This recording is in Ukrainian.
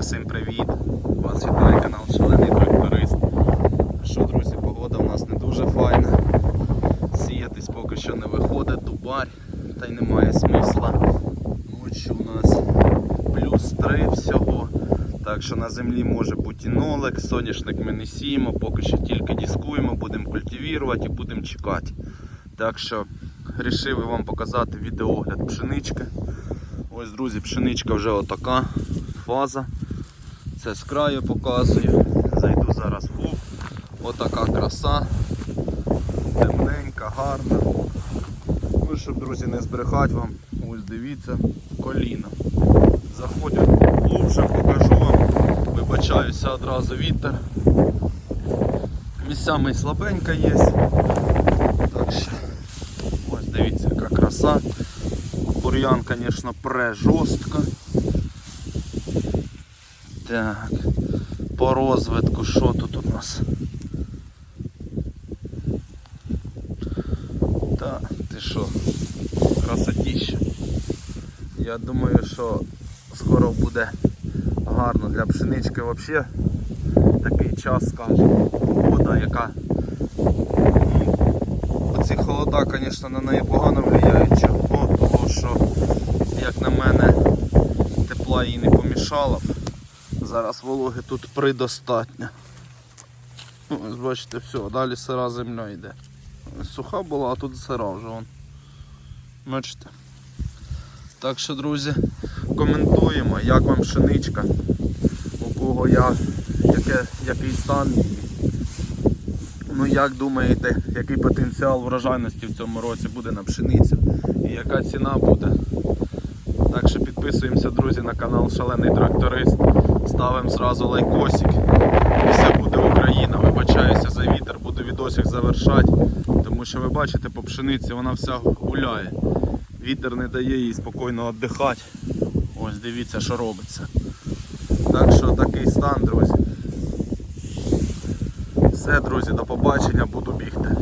всім привіт! Вас вітає канал Шалений Тракторист. Що, друзі, погода в нас не дуже файна. Сіятись поки що не виходить, дубарь, та й немає смисла. Ночі у нас плюс 3 всього. Так що на землі може бути нолик, соняшник ми не сіємо, поки що тільки дискуємо, будемо культивувати і будемо чекати. Так що вирішив вам показати відеогляд пшенички. Ось, друзі, пшеничка вже отака фаза. Це з краю показую. Зайду зараз в. Отака краса. Темненька, гарна. Ну, щоб, друзі, не збрехати вам, ось дивіться, коліна. Заходять глубже, покажу вам. Вибачаюся одразу вітер. Місцями слабенька є. Так що, ось дивіться, яка краса. Бур'ян, звісно, пре жорстко. Так, по розвитку, що тут у нас? Так, ти що, красотіще. Я думаю, що скоро буде гарно для пшенички взагалі. Такий час, скажімо, погода, яка Оці холода, звісно, на неї погано впливають, чого, того що, як на мене, тепла їй не помішало б. Зараз вологи тут придостатньо. Ну, ось бачите, все, далі сира земля йде. Суха була, а тут сира вже вон. Бачите. Так що, друзі, коментуємо, як вам пшеничка, у кого я, яке, який стан її. Ну як думаєте, який потенціал врожайності в цьому році буде на пшеницю і яка ціна буде? Так що підписуємося, друзі, на канал Шалений Тракторист. Ставимо зразу лайкосик. Все буде Україна. Вибачаюся за вітер, буду відосик завершати. Тому що ви бачите, по пшениці вона вся гуляє. Вітер не дає їй спокійно віддихати. Ось дивіться, що робиться. Так що такий стан, друзі. Все, друзі, до побачення, буду бігти.